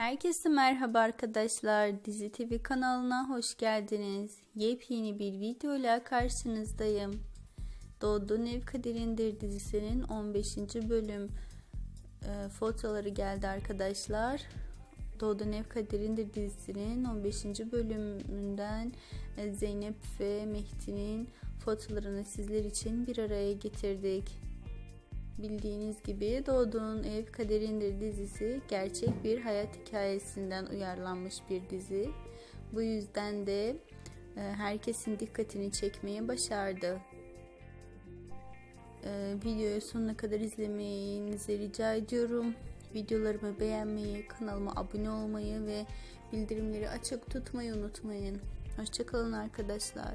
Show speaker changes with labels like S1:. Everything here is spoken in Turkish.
S1: Herkese merhaba arkadaşlar. Dizi TV kanalına hoş geldiniz. Yepyeni bir video ile karşınızdayım. Doğduğun Ev Kaderindir dizisinin 15. bölüm e, fotoları geldi arkadaşlar. Doğduğun Ev Kaderindir dizisinin 15. bölümünden e, Zeynep ve Mehdi'nin fotolarını sizler için bir araya getirdik. Bildiğiniz gibi Doğduğun Ev Kaderindir dizisi gerçek bir hayat hikayesinden uyarlanmış bir dizi. Bu yüzden de e, herkesin dikkatini çekmeyi başardı. E, videoyu sonuna kadar izlemenizi rica ediyorum. Videolarımı beğenmeyi, kanalıma abone olmayı ve bildirimleri açık tutmayı unutmayın. Hoşçakalın arkadaşlar.